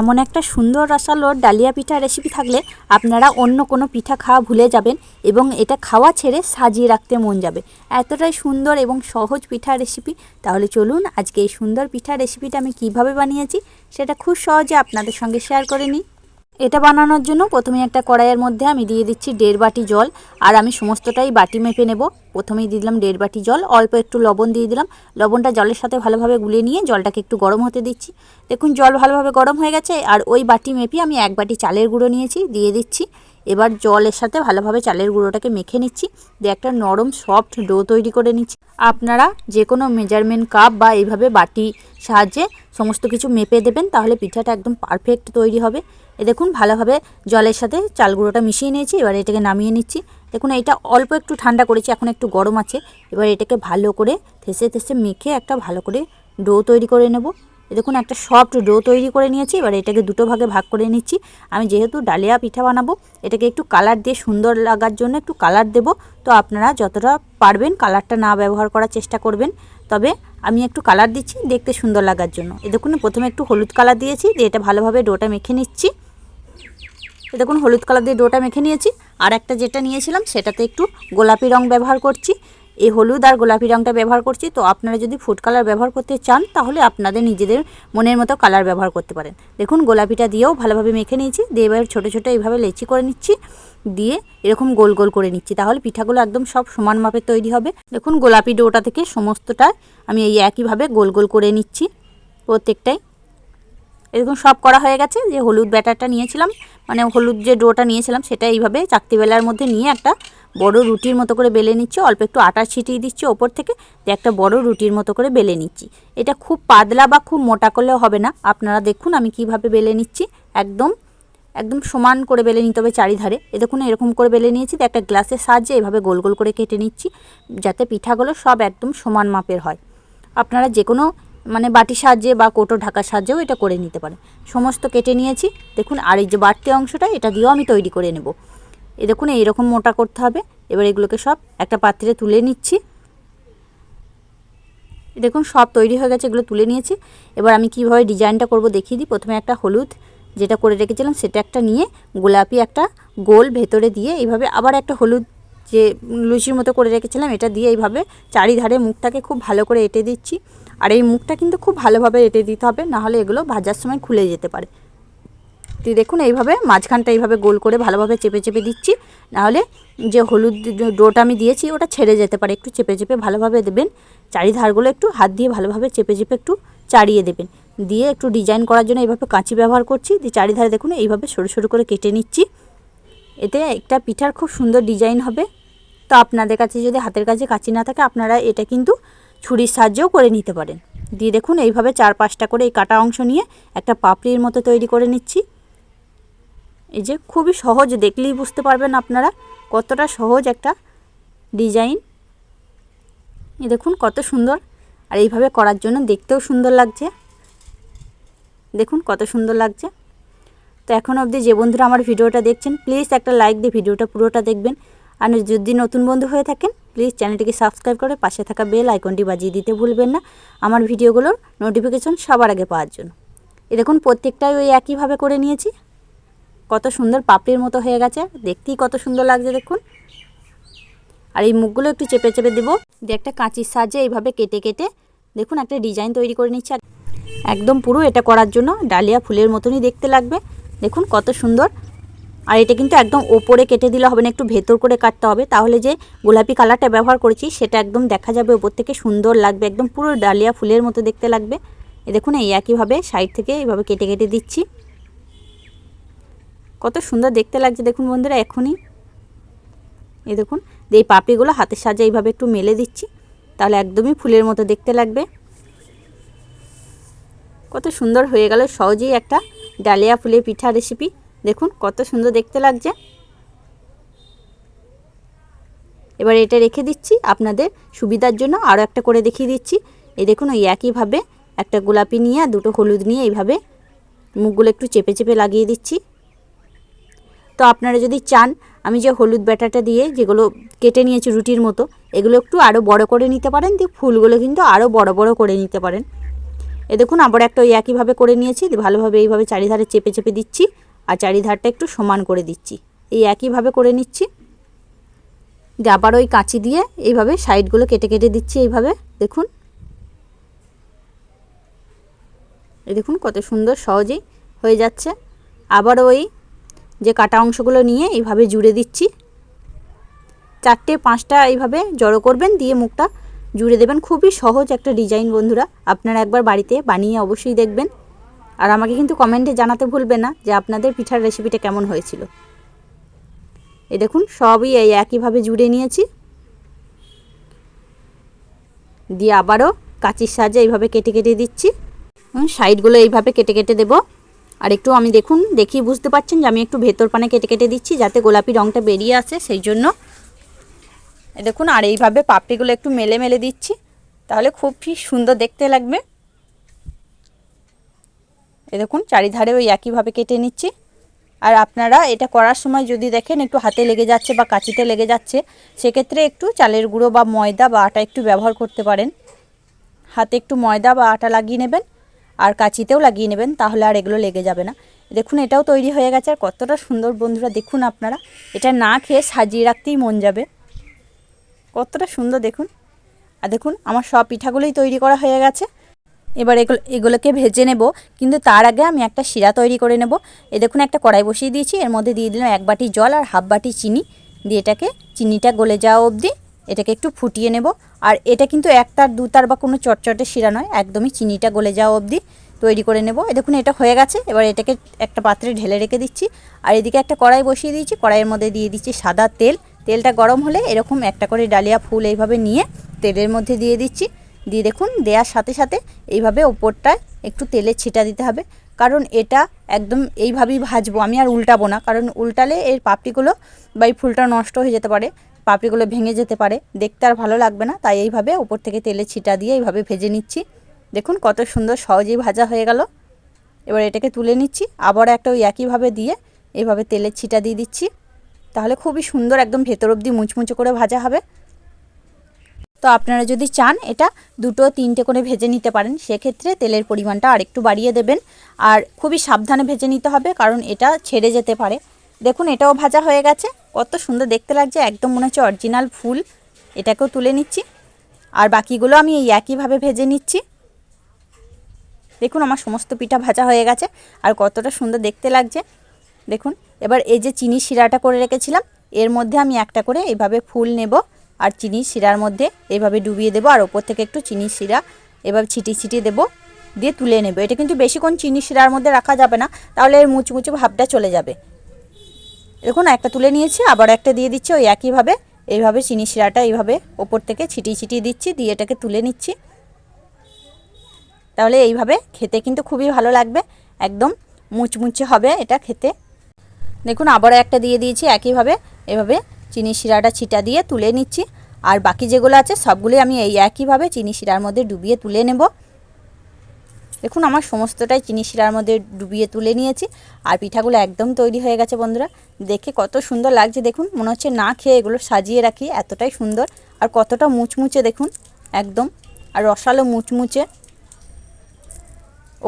এমন একটা সুন্দর রসালোর ডালিয়া পিঠা রেসিপি থাকলে আপনারা অন্য কোনো পিঠা খাওয়া ভুলে যাবেন এবং এটা খাওয়া ছেড়ে সাজিয়ে রাখতে মন যাবে। এতটাই সুন্দর এবং সহজ পিঠা রেসিপি তাহলে চলুন আজকে এই সুন্দর পিঠা রেসিপিটা আমি কীভাবে বানিয়েছি সেটা খুব সহজে আপনাদের সঙ্গে শেয়ার করে নিই। এটা বানানোর জন্য প্রথমে একটা কড়াইয়ের মধ্যে আমি দিয়ে দিচ্ছি দেড় বাটি জল, আর আমি সমস্তটাই বাটি মেপে নেব। প্রথমেই দিয়ে দিলাম দেড় বাটি জল, অল্প একটু লবণ দিয়ে দিলাম। লবণটা জলের সাথে ভালোভাবে গুলিয়ে নিয়ে জলটাকে একটু গরম হতে দিচ্ছি। দেখুন, জল ভালোভাবে গরম হয়ে গেছে, আর ওই বাটি মেপে আমি এক বাটি চালের গুঁড়ো নিয়েছি, দিয়ে দিচ্ছি। এবার জলের সাথে ভালোভাবে চালের গুঁড়োটাকে মেখে নিচ্ছি, দিয়ে একটা নরম সফট ডো তৈরি করে নিচ্ছি। আপনারা যে কোনো মেজারমেন্ট কাপ বা এইভাবে বাটি সাহায্যে সমস্ত কিছু মেপে দেবেন, তাহলে পিঠাটা একদম পারফেক্ট তৈরি হবে। এ দেখুন, ভালোভাবে জলের সাথে চাল গুঁড়োটা মিশিয়ে নিয়েছি, এবার এটাকে নামিয়ে নিচ্ছি। দেখুন, এটা অল্প একটু ঠান্ডা করেছি, এখন একটু গরম আছে। এবার এটাকে ভালো করে থেসে থেসে মেখে একটা ভালো করে ডো তৈরি করে নেব। দেখুন, একটা সফট ডো তৈরি করে নিয়েছি, এবার এটাকে দুটো ভাগে ভাগ করে নিচ্ছি। আমি যেহেতু ডালিয়া পিঠা বানাবো, এটাকে একটু কালার দিয়ে সুন্দর লাগার জন্য একটু কালার দেব। তো আপনারা যতটা পারবেন কালারটা না ব্যবহার করার চেষ্টা করবেন। তবে আমি একটু কালার দিচ্ছি, দেখতে সুন্দর লাগার জন্য। এ দেখুন, প্রথমে একটু হলুদ কালার দিয়েছি, দিয়ে এটা ভালোভাবে ডোটা মেখে নিচ্ছি। দেখুন, হলুদ কালার দিয়ে ডোটা মেখে নিয়েছি। আর একটা যেটা নিয়েছিলাম, সেটাতে একটু গোলাপি রং ব্যবহার করছি। এই হলুদ আর গোলাপি রংটা ব্যবহার করছি। তো আপনারা যদি ফুড কালার ব্যবহার করতে চান, তাহলে আপনাদের নিজেদের মনের মতো কালার ব্যবহার করতে পারেন। দেখুন, গোলাপিটা দিয়েও ভালোভাবে মেখে নিয়েছি। দিয়ে এবার ছোটো ছোটো এইভাবে লেচি করে নিচ্ছি। দিয়ে এরকম গোল গোল করে নিচ্ছি। তাহলে পিঠাগুলো একদম সব সমান মাপের তৈরি হবে। দেখুন, গোলাপি ডোটা থেকে সমস্তটা আমি এই একইভাবে গোল গোল করে নিচ্ছি। প্রত্যেকটাই এরকম সব করা হয়ে গেছে, যে হলুদ ব্যাটারটা নিয়েছিলাম মানে হলুদ যে ডোটা নিয়েছিলাম সেটা এইভাবে চাকতি বেলার মধ্যে নিয়ে একটা বড় রুটির মতো করে বেলে নিচ্ছি, অল্প একটু আটা ছিটিয়ে দিচ্ছি ওপর থেকে, দিয়ে একটা বড় রুটির মতো করে বেলে নিচ্ছি। এটা খুব পাতলা বা খুব মোটা করলেও হবে না, আপনারা দেখুন আমি কীভাবে বেলে নিচ্ছি, একদম একদম সমান করে বেলে নিতে হবে চারিধারে। এ দেখুন এরকম করে বেলে নিয়েছি একটা গ্লাসের সাহায্যে এভাবে গোল গোল করে কেটে নিচ্ছি, যাতে পিঠাগুলো সব একদম সমান মাপের হয়। আপনারা যে কোনো মানে বাটি সাহায্যে বা কোটো ঢাকার সাহায্যেও এটা করে নিতে পারে। সমস্ত কেটে নিয়েছি। দেখুন, আর এই যে বাড়তি অংশটা, এটা দিয়েও আমি তৈরি করে নেব। এ দেখুন, এইরকম মোটা করতে হবে। এবার এগুলোকে সব একটা পাত্রে তুলে নিচ্ছি। দেখুন, সব তৈরি হয়ে গেছে, এগুলো তুলে নিয়েছি। এবার আমি কীভাবে ডিজাইনটা করব দেখিয়ে দিই। প্রথমে একটা হলুদ যেটা করে রেখেছিলাম, সেটা একটা নিয়ে গোলাপি একটা গোল ভেতরে দিয়ে এইভাবে আবার একটা হলুদ যে লুচির মতো করে রেখেছিলাম, এটা দিয়ে এইভাবে চারিধারে মুখটাকে খুব ভালো করে এঁটে দিচ্ছি। আর এই মুখটা কিন্তু খুব ভালোভাবে এঁটে দিতে হবে, নাহলে এগুলো ভাজার সময় খুলে যেতে পারে। তো দেখুন, এইভাবে মাঝখানটা এইভাবে গোল করে ভালোভাবে চেপে চেপে দিচ্ছি, নাহলে যে হলুদ ডোটা আমি দিয়েছি ওটা ছেড়ে যেতে পারে। একটু চেপে চেপে ভালোভাবে দেবেন, চারিধারগুলো একটু হাত দিয়ে ভালোভাবে চেপে চেপে একটু চাড়িয়ে দেবেন। দিয়ে একটু ডিজাইন করার জন্য এইভাবে কাঁচি ব্যবহার করছি, দিয়ে চারিধারে দেখুন, এইভাবে সরু সরু করে কেটে নিচ্ছি। এতে একটা পিঠার খুব সুন্দর ডিজাইন হবে। তো আপনাদের কাছে যদি হাতের কাছে কাঁচি না থাকে, আপনারা এটা কিন্তু ছুরির সাহায্যেও করে নিতে পারেন। দিয়ে দেখুন, এইভাবে চার পাঁচটা করে এই কাটা অংশ নিয়ে একটা পাপড়ির মতো তৈরি করে নিচ্ছি। এই যে, খুবই সহজ, দেখলেই বুঝতে পারবেন আপনারা কতটা সহজ একটা ডিজাইন। এই দেখুন, কত সুন্দর। আর এইভাবে করার জন্য দেখতেও সুন্দর লাগছে। দেখুন, কত সুন্দর লাগছে। তো এখন অবধি যে বন্ধুরা আমার ভিডিওটা দেখছেন, প্লিজ একটা লাইক দিয়ে ভিডিওটা পুরোটা দেখবেন। আর যদি নতুন বন্ধু হয়ে থাকেন প্লিজ চ্যানেলটিকে সাবস্ক্রাইব করে পাশে থাকা বেল আইকনটি বাজিয়ে দিতে ভুলবেন না। আমার ভিডিওগুলোর নোটিফিকেশন সবার আগে পাওয়ার জন্য। এ দেখুন, প্রত্যেকটাই ওই একইভাবে করে নিয়েছি। কত সুন্দর পাপড়ির মতো হয়ে গেছে। দেখতেই কত সুন্দর লাগছে, দেখুন। আর এই মুখগুলো একটু চেপে চেপে দেবো। দিয়ে একটা কাঁচির সাহায্যে এইভাবে কেটে কেটে, দেখুন, একটা ডিজাইন তৈরি করে নিচ্ছে। একদম পুরো এটা করার জন্য ডালিয়া ফুলের মতনই দেখতে লাগবে। দেখুন, কত সুন্দর আর এটা কিন্তু একদম ওপরে কেটে দিলে হবে না, একটু ভেতর করে কাটতে হবে। তাহলে যে গোলাপি কালারটা ব্যবহার করেছি, সেটা একদম দেখা যাবে ওপর থেকে সুন্দর লাগবে, একদম পুরো ডালিয়া ফুলের মতো দেখতে লাগবে। এ দেখুন, এই একইভাবে সাইড থেকে এইভাবে কেটে কেটে দিচ্ছি। কত সুন্দর দেখতে লাগছে, দেখুন বন্ধুরা, এখনই। এই দেখুন এই পাপড়িগুলো হাতের সাহায্যে এইভাবে একটু মেলে দিচ্ছি, তাহলে একদমই ফুলের মতো দেখতে লাগবে। কত সুন্দর হয়ে গেল, সহজেই একটা ডালিয়া ফুলের পিঠা রেসিপি দেখুন কত সুন্দর দেখতে লাগছে। এবার এটা রেখে দিচ্ছি, আপনাদের সুবিধার জন্য আরও একটা করে দেখিয়ে দিচ্ছি। এই দেখুন, ওই একইভাবে একটা গোলাপি নিয়ে আর দুটো হলুদ নিয়ে এইভাবে মুখগুলো একটু চেপে চেপে লাগিয়ে দিচ্ছি। তো আপনারা যদি চান, আমি যে হলুদ ব্যাটাটা দিয়ে যেগুলো কেটে নিয়েছি রুটির মতো, এগুলো একটু আরও বড় করে নিতে পারেন, দিয়ে ফুলগুলো কিন্তু আরও বড় বড় করে নিতে পারেন। এ দেখুন, আবার একটা ওই একইভাবে করে নিয়েছি ভালোভাবে এইভাবে চারিধারে চেপে চেপে দিচ্ছি। আর চারিধারটা একটু সমান করে দিচ্ছি। এই একইভাবে করে নিচ্ছি। দিয়ে আবার ওই কাঁচি দিয়ে এইভাবে সাইডগুলো কেটে কেটে দিচ্ছি এইভাবে। দেখুন। এই দেখুন কত সুন্দর সহজেই হয়ে যাচ্ছে। আবার ওই যে কাটা অংশগুলো নিয়ে এইভাবে জুড়ে দিচ্ছি। চারটে, পাঁচটা এইভাবে জড়ো করবেন, দিয়ে মুখটা জুড়ে দেবেন। খুবই সহজ একটা ডিজাইন বন্ধুরা। আপনারা একবার বাড়িতে বানিয়ে অবশ্যই দেখবেন। আর আমাকে কিন্তু কমেন্টে জানাতে ভুলবে না যে আপনাদের পিঠার রেসিপিটা কেমন হয়েছিল। এই দেখুন, সবই এই একইভাবে জুড়ে নিয়েছি। দিয়ে আবারও কাঁচির সাহায্যে এইভাবে কেটে কেটে দিচ্ছি। সাইডগুলো এইভাবে কেটে কেটে দেবো। আর একটু আমি দেখুন, দেখি বুঝতে পারছেন যে আমি একটু ভেতর পানে কেটে কেটে দিচ্ছি যাতে গোলাপি রঙটা বেরিয়ে আসে সেই জন্য। দেখুন, আর এইভাবে পাপড়িগুলো একটু মেলে মেলে দিচ্ছি। তাহলে খুবই সুন্দর দেখতে লাগবে। এ দেখুন, চারিধারে ওই একইভাবে কেটে নিচ্ছি। আর আপনারা এটা করার সময় যদি দেখেন একটু হাতে লেগে যাচ্ছে বা কাঁচিতে লেগে যাচ্ছে, সেক্ষেত্রে একটু চালের গুঁড়ো বা ময়দা বা আটা একটু ব্যবহার করতে পারেন। হাতে একটু ময়দা বা আটা লাগিয়ে নেবেন, আর কাঁচিতেও লাগিয়ে নেবেন, তাহলে আর এগুলো লেগে যাবে না। দেখুন, এটাও তৈরি হয়ে গেছে, আর কতটা সুন্দর বন্ধুরা, দেখুন আপনারা। এটা না খেয়ে সাজিয়ে রাখতেই মন যাবে। কতটা সুন্দর, দেখুন। আর দেখুন, আমার সব পিঠাগুলোই তৈরি করা হয়ে গেছে। এবার এগুলো, এগুলোকে ভেজে নেব। কিন্তু তার আগে আমি একটা শিরা তৈরি করে নেব। এ দেখুন, একটা কড়াই বসিয়ে দিয়েছি। এর মধ্যে দিয়ে দিলাম এক বাটি জল আর হাফ বাটি চিনি। দিয়ে এটাকে, চিনিটা গলে যাওয়া অবধি এটাকে একটু ফুটিয়ে নেব। আর এটা কিন্তু একটার দুতার বা কোনো চটচটে শিরা নয়, একদমই চিনিটা গলে যাওয়া অবধি তৈরি করে নেব। এ দেখুন, এটা হয়ে গেছে। এবার এটাকে একটা পাত্রে ঢেলে রেখে দিচ্ছি। আর এদিকে একটা কড়াই বসিয়ে দিয়েছি। কড়াইয়ের মধ্যে দিয়ে দিচ্ছি সাদা তেল। তেলটা গরম হলে এরকম একটা করে ডালিয়া ফুল এইভাবে নিয়ে তেলের মধ্যে দিয়ে দিচ্ছি। দিয়ে দেখুন, দেওয়ার সাথে সাথে এইভাবে ওপরটায় একটু তেলের ছিটা দিতে হবে। কারণ এটা একদম এইভাবেই ভাজবো, আমি আর উল্টাবো না। কারণ উল্টালে এর পাপড়িগুলো বা এই ফুলটা নষ্ট হয়ে যেতে পারে, পাপড়িগুলো ভেঙে যেতে পারে। দেখতে আর ভালো লাগবে না, তাই এইভাবে ওপর থেকে তেলের ছিটা দিয়ে এইভাবে ভেজে নিচ্ছি। দেখুন কত সুন্দর সহজেই ভাজা হয়ে গেল। এবার এটাকে তুলে নিচ্ছি, আবার একটা ওই একইভাবে দিয়ে এইভাবে তেলের ছিটা দিয়ে দিচ্ছি। তাহলে খুবই সুন্দর একদম ভেতর অবধি মুচমুচো করে ভাজা হবে। তো আপনারা যদি চান এটা দুটো, তিনটে করে ভেজে নিতে পারেন, সেক্ষেত্রে তেলের পরিমাণটা আরেকটু বাড়িয়ে দেবেন। আর খুবই সাবধানে ভেজে নিতে হবে, কারণ এটা ছেড়ে যেতে পারে। দেখুন, এটাও ভাজা হয়ে গেছে। কত সুন্দর দেখতে লাগছে, একদম মনে হচ্ছে অরিজিনাল ফুল। এটাকেও তুলে নিচ্ছি। আর বাকিগুলো আমি এই একইভাবে ভেজে নিচ্ছি। দেখুন, আমার সমস্ত পিঠা ভাজা হয়ে গেছে। আর কতটা সুন্দর দেখতে লাগছে। দেখুন, এবার এই যে চিনি শিরাটা করে রেখেছিলাম, এর মধ্যে আমি একটা করে এইভাবে ফুল নেব। আর চিনি শিরার মধ্যে এইভাবে ডুবিয়ে দেবো, আর ওপর থেকে একটু চিনি শিরা এভাবে ছিটিয়ে ছিটিয়ে দেবো, দিয়ে তুলে নেব। এটা কিন্তু বেশিক্ষণ চিনি শিরার মধ্যে রাখা যাবে না, তাহলে এর মুচমুচু ভাবটা চলে যাবে। দেখুন, একটা তুলে নিয়েছি, আবার একটা দিয়ে দিচ্ছি, ওই একইভাবে, এইভাবে চিনি শিরাটা এইভাবে ওপর থেকে ছিটিয়ে ছিটিয়ে দিচ্ছি, দিয়ে এটাকে তুলে নিচ্ছি। তাহলে এইভাবে খেতে কিন্তু খুবই ভালো লাগবে, একদম মুচমুচে হবে এটা খেতে। দেখুন, আবারও একটা দিয়ে দিয়েছি, একইভাবে, এভাবে চিনি শিরাটা ছিটা দিয়ে তুলে নিচ্ছি। আর বাকি যেগুলো আছে সবগুলোই আমি এই একইভাবে চিনি শিরার মধ্যে ডুবিয়ে তুলে নেব। দেখুন, আমার সমস্তটাই চিনি শিরার মধ্যে ডুবিয়ে তুলে নিয়েছি। আর পিঠাগুলো একদম তৈরি হয়ে গেছে বন্ধুরা। দেখে কত সুন্দর লাগছে, দেখুন। মনে হচ্ছে না খেয়ে এগুলো সাজিয়ে রাখি, এতটাই সুন্দর। আর কতটা মুচমুচে, দেখুন, একদম। আর রসালো মুচমুচে।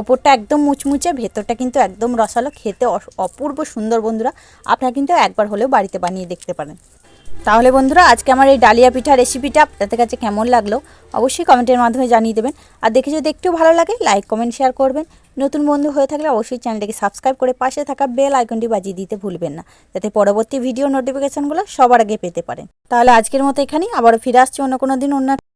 ওপরটা একদম মুচমুচে, ভেতরটা কিন্তু একদম রসালো। খেতে অপূর্ব সুন্দর বন্ধুরা। আপনারা কিন্তু একবার হলেও বাড়িতে বানিয়ে দেখতে পারেন। তাহলে বন্ধুরা, আজকে আমার এই ডালিয়া পিঠা রেসিপিটা আপনাদের কাছে কেমন লাগল অবশ্যই কমেন্টের মাধ্যমে জানিয়ে দেবেন। আর দেখে যদি একটু ভালো লাগে লাইক কমেন্ট শেয়ার করবেন। নতুন বন্ধু হয়ে থাকলে অবশ্যই চ্যানেলটিকে সাবস্ক্রাইব করে পাশে থাকা বেল আইকনটি বাজিয়ে দিতে ভুলবেন না, যাতে পরবর্তী ভিডিও নোটিফিকেশানগুলো সবার আগে পেতে পারেন। তাহলে আজকের মতো এখানেই, আবারও ফিরে আসছি অন্য কোনো দিন অন্য